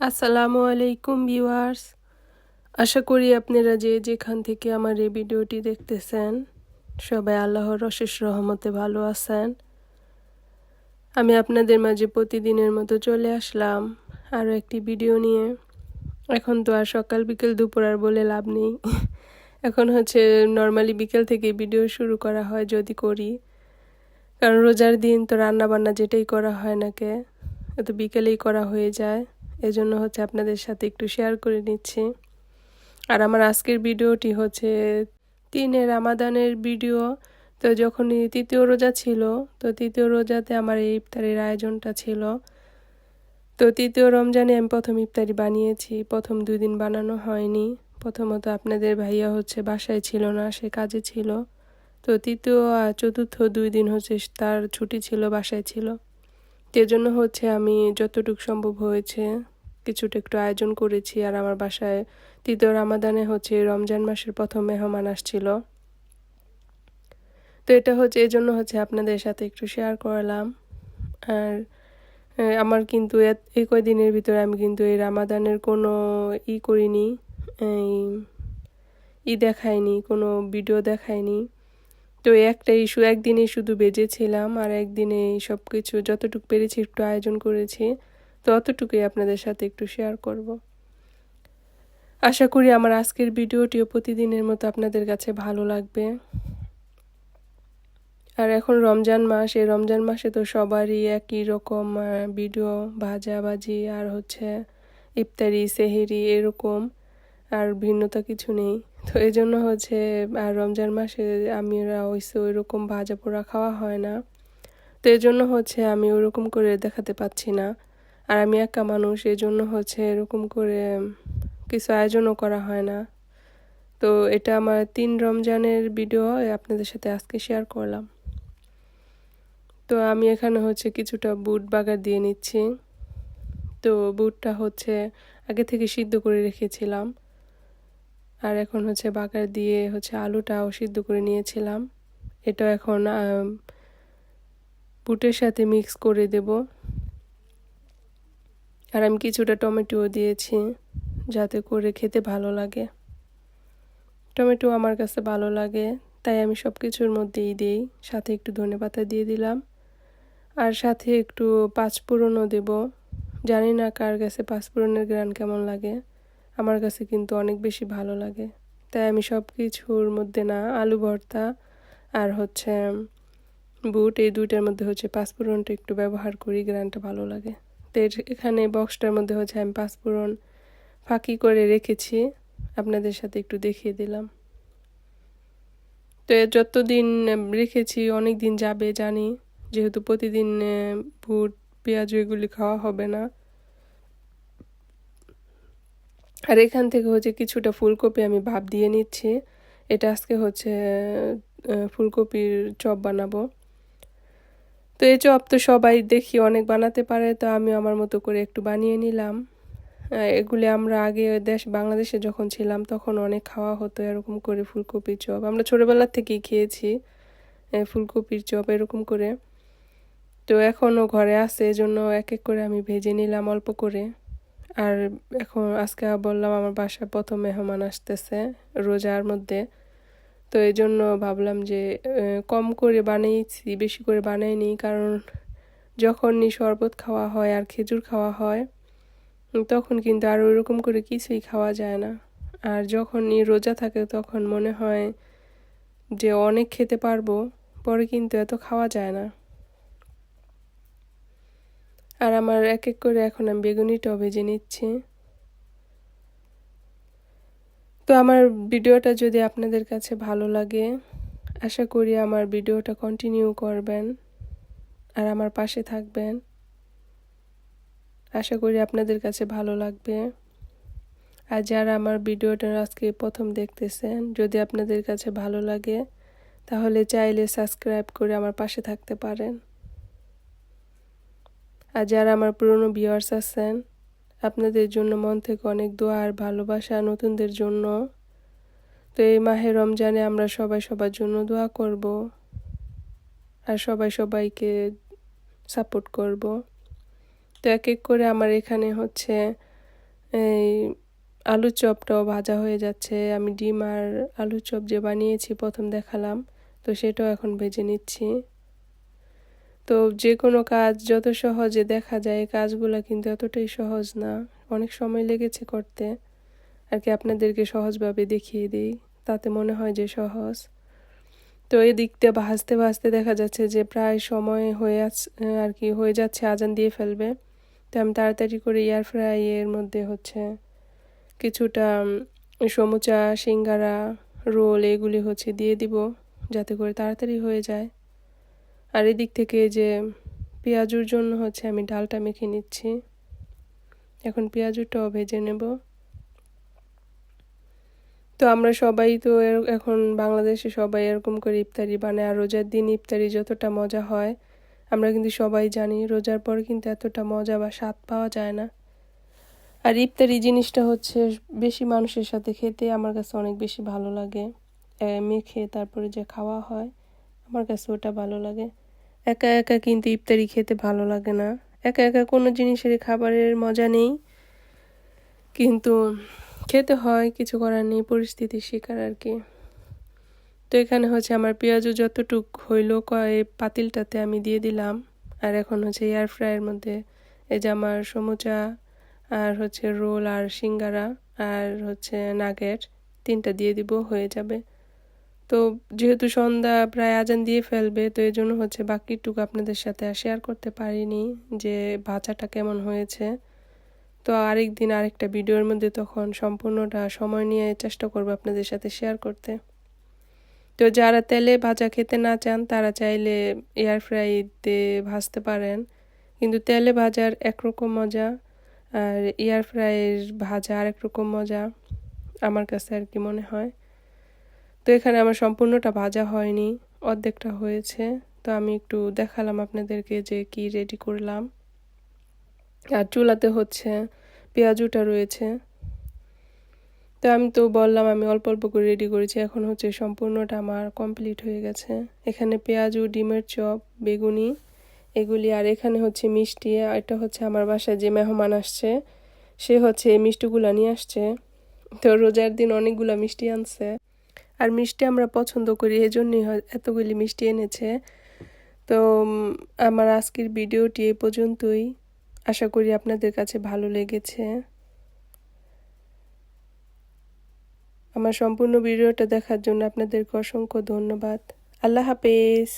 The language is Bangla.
আসসালামু আলাইকুম ভিউয়ার্স। আশা করি আপনারা যে যেখান থেকে আমার এই ভিডিওটি দেখতেছেন, সবাই আল্লাহর অশেষ রহমতে ভালো আছেন। আমি আপনাদের মাঝে প্রতিদিনের মতো চলে আসলাম আরও একটি ভিডিও নিয়ে। এখন তো আর সকাল বিকেল দুপুর আর বলে লাভ নেই। এখন হচ্ছে নর্মালি বিকেল থেকে ভিডিও শুরু করা হয় যদি করি। কারণ রোজার দিন তো রান্না বান্না যেটাই করা হয় নাকে তো বিকেলেই করা হয়ে যায়। এজন্য হচ্ছে আপনাদের সাথে একটু শেয়ার করে নিচ্ছি। আর আমার আজকের ভিডিওটি হচ্ছে তিনের রামাদানের ভিডিও। তো যখনই তৃতীয় রোজা ছিল, তো তৃতীয় রোজাতে আমার এই ইফতারির আয়োজনটা ছিল। তো তৃতীয় রমজানে আমি প্রথম ইফতারি বানিয়েছি, প্রথম দুই দিন বানানো হয়নি। প্রথমত আপনাদের ভাইয়া হচ্ছে বাসায় ছিল না, সে কাজে ছিল। তো তৃতীয় আর চতুর্থ দুই দিন হচ্ছে তার ছুটি ছিল, বাসায় ছিল। জন্য হচ্ছে আমি যতটুকু সম্ভব হয়েছে কিছুটা একটু আয়োজন করেছি আর আমার বাসায় তৃতীয় রামাদানে হচ্ছে রমজান মাসের প্রথম মেহমান আসছিল। তো এটা হচ্ছে, এই জন্য হচ্ছে আপনাদের সাথে একটু শেয়ার করলাম। আর আমার কিন্তু এই কয়দিনের ভিতরে আমি কিন্তু এই রামাদানের কোনো ই করিনি, এই ই দেখায়নি কোনো ভিডিও দেখায়নি তো একটা ইস্যু একদিনে শুধু বেজেছিলাম আর একদিনে সব কিছু যতটুকু পেরেছি একটু আয়োজন করেছি। তো অতটুকুই আপনাদের সাথে একটু শেয়ার করব। আশা করি আমার আজকের ভিডিওটিও প্রতিদিনের মতো আপনাদের কাছে ভালো লাগবে। আর এখন রমজান মাস, এই রমজান মাসে তো সবারই একই রকম ভিডিও ভাজাভাজি আর হচ্ছে ইফতারি, সেহেরি এরকম আর ভিন্নতা কিছু নেই। তো এই জন্য হচ্ছে, আর রমজান মাসে আমরা ওইসে ওই রকম ভাজা পোড়া খাওয়া হয় না। তো এই জন্য হচ্ছে আমি ওরকম করে দেখাতে পাচ্ছি না। আর আমি একা মানুষ এই জন্য হচ্ছে এরকম করে কিছু আয়োজনও করা হয় না। তো এটা আমার তিন রমজানের ভিডিও আপনাদের সাথে আজকে শেয়ার করলাম। তো আমি এখানে হচ্ছে কিছুটা বুট বাগার দিয়ে নিচ্ছি। তো বুটটা হচ্ছে আগে থেকে সিদ্ধ করে রেখেছিলাম। আর এখন হচ্ছে বাগার দিয়ে হচ্ছে আলুটাও সিদ্ধ করে নিয়েছিলাম। এটা এখন বুটের সাথে মিক্স করে দেব। আর আমি কিছুটা টমেটোও দিয়েছি যাতে করে খেতে ভালো লাগে। টমেটো আমার কাছে ভালো লাগে, তাই আমি সব কিছুর মধ্যেই দিই। সাথে একটু ধনে পাতা দিয়ে দিলাম। আর সাথে একটু পাঁচফোড়নও দেব। জানি না কার কাছে পাঁচফোড়নের গ্রান কেমন লাগে। আমার কাছে কিন্তু অনেক বেশি ভালো লাগে। তাই আমি সব কিছুর মধ্যে না, আলু ভর্তা আর হচ্ছে বুট, এই দুইটার মধ্যে হচ্ছে পাঁচফোড়নটা একটু ব্যবহার করি, গ্রানটা ভালো লাগে। তো এখানে বক্সটার মধ্যে হচ্ছে আমি পাঁচফোড়ন ফাঁকি করে রেখেছি। আপনাদের সাথে একটু দেখিয়ে দিলাম। তো যতদিন রেখেছি অনেক দিন যাবে, জানি। যেহেতু প্রতিদিন বুট পেঁয়াজ এগুলি খাওয়া হবে না। আর এখান থেকে হচ্ছে কিছুটা ফুলকপি আমি ভাব দিয়ে নিচ্ছি। এটা আজকে হচ্ছে ফুলকপির চপ বানাবো। তো এই চপ তো সবাই দেখি অনেক বানাতে পারে, তো আমি আমার মতো করে একটু বানিয়ে নিলাম। এগুলি আমরা আগে দেশ, বাংলাদেশে যখন ছিলাম তখন অনেক খাওয়া হতো, এরকম করে ফুলকপির চপ আমরা ছোটোবেলার থেকেই খেয়েছি ফুলকপির চপ এরকম করে। তো এখনও ঘরে আছে, এজন্য এক এক করে আমি ভেজে নিলাম অল্প করে। আর এখন আজকে বললাম আমার বাসায় প্রথম মেহমান আসতেছে রোজার মধ্যে। তো এই জন্য ভাবলাম যে কম করে বানিয়েছি বেশি করে বানাইনি কারণ যখনই শরবত খাওয়া হয় আর খেজুর খাওয়া হয়, তখন কিন্তু আর ওইরকম করে কিছুই খাওয়া যায় না। আর যখনই রোজা থাকে, তখন মনে হয় যে অনেক খেতে পারব, পরে কিন্তু এত খাওয়া যায় না। আর আমার এক এক করে এখন আমি বেগুনিটাও ভেজে নিচ্ছি। তো আমার ভিডিওটা যদি আপনাদের কাছে ভালো লাগে, আশা করি আমার ভিডিওটা কন্টিনিউ করবেন আর আমার পাশে থাকবেন। আশা করি আপনাদের কাছে ভালো লাগবে। আর যারা আমার ভিডিওটা আজকে প্রথম দেখতেছেন, যদি আপনাদের কাছে ভালো লাগে, তাহলে চাইলে সাবস্ক্রাইব করে আমার পাশে থাকতে পারেন। আর যারা আমার পুরনো ভিউয়ার্স আছেন আপনাদের জন্য মন থেকে অনেক দোয়া আর ভালোবাসা নতুনদের জন্য। তো এই মাহে রমজানে আমরা সবাই সবার জন্য দোয়া করব আর সবাই সবাইকে সাপোর্ট করব। তো এক এক করে আমার এখানে হচ্ছে এই আলুর চপটাও ভাজা হয়ে যাচ্ছে। আমি ডিম আর আলুর চপ যে বানিয়েছি, প্রথম দেখালাম। তো সেটাও এখন ভেজে নিচ্ছি। তো যে কোনো কাজ যত সহজে দেখা যায় কাজগুলো কিন্তু এতটাই সহজ না। অনেক সময় লেগেছে করতে। আর কি আপনাদেরকে সহজভাবে দেখিয়ে দিই, তাতে মনে হয় যে সহজ। তো এই দিকটা ভাজতে দেখা যাচ্ছে যে প্রায় সময় হয়ে আর কি হয়ে যাচ্ছে, আজান দিয়ে ফেলবে। তো আমি তাড়াতাড়ি করে এয়ার ফ্রাইয়ের মধ্যে হচ্ছে কিছুটা সমুচা, সিঙ্গারা, রোল এগুলি হচ্ছে দিয়ে দিব, যাতে করে তাড়াতাড়ি হয়ে যায়। আর এদিক থেকে যে পেঁয়াজুর জন্য হচ্ছে আমি ডালটা মেখে নিচ্ছি। এখন পেঁয়াজুটাও ভেজে নেব। তো আমরা সবাই তো এখন বাংলাদেশে সবাই এরকম করে ইফতারি বানায়, আর রোজার দিন ইফতারি যতটা মজা হয়, আমরা কিন্তু সবাই জানি রোজার পর কিন্তু এতটা মজা বা স্বাদ পাওয়া যায় না। আর ইফতারি জিনিসটা হচ্ছে বেশি মানুষের সাথে খেতে আমার কাছে অনেক বেশি ভালো লাগে। মেখে তারপরে যে খাওয়া হয় আমার কাছে ওটা ভালো লাগে। একা একা কিন্তু ইফতারি খেতে ভালো লাগে না। একা একা কোনো জিনিসের খাবারের মজা নেই। কিন্তু খেতে হয়, কিছু করার নেই, পরিস্থিতির শিকার আর কি। তো এখানে হচ্ছে আমার পেঁয়াজও যতটুক হইল কয় পাতিলটাতে আমি দিয়ে দিলাম। আর এখন হচ্ছে এয়ার ফ্রাইয়ের মধ্যে এই যে আমার সমুচা, আর হচ্ছে রোল আর সিঙ্গারা, আর হচ্ছে নাগেট, তিনটা দিয়ে দিব, হয়ে যাবে। তো যেহেতু সন্ধ্যা প্রায় আজান দিয়ে ফেলবে, তো এই জন্য হচ্ছে বাকিটুকু আপনাদের সাথে শেয়ার করতে পারিনি যে ভাজাটা কেমন হয়েছে। তো আরেক দিন আরেকটা ভিডিওর মধ্যে তখন সম্পূর্ণটা সময় নিয়ে চেষ্টা করব আপনাদের সাথে শেয়ার করতে। তো যারা তেলে ভাজা খেতে না চান, তারা চাইলে এয়ার ফ্রাইতে ভাজতে পারেন। কিন্তু তেলে ভাজার একরকম মজা আর এয়ার ফ্রাইয়ের ভাজা আরেক রকম মজা, আমার কাছে আর কি মনে হয়। এখানে আমার সম্পূর্ণটা ভাজা হয়নি, অর্ধেকটা হয়েছে। তো আমি একটু দেখালাম আপনাদেরকে যে কি রেডি করলাম। আর চুলাতে হচ্ছে পেঁয়াজুটা রয়েছে। তো আমি তো বললাম আমি অল্প অল্প করে রেডি করেছি, এখন হচ্ছে সম্পূর্ণটা আমার কমপ্লিট হয়ে গেছে। এখানে পেঁয়াজু, ডিমের চপ, বেগুনি, এগুলি আর এখানে হচ্ছে মিষ্টি এটা হচ্ছে আমার বাসায় যে মেহমান আসছে, সে হচ্ছে এই মিষ্টিগুলো নিয়ে আসছে। তো রোজার দিন অনেকগুলো মিষ্টি আনছে। আর মিষ্টি আমরা পছন্দ করি এই জন্যই এতগুলি মিষ্টি এনেছে। তো আমার আজকের ভিডিওটি এই পর্যন্তই। আশা করি আপনাদের কাছে ভালো লেগেছে। আমার সম্পূর্ণ ভিডিওটা দেখার জন্য আপনাদেরকে অসংখ্য ধন্যবাদ। আল্লাহ হাফেজ।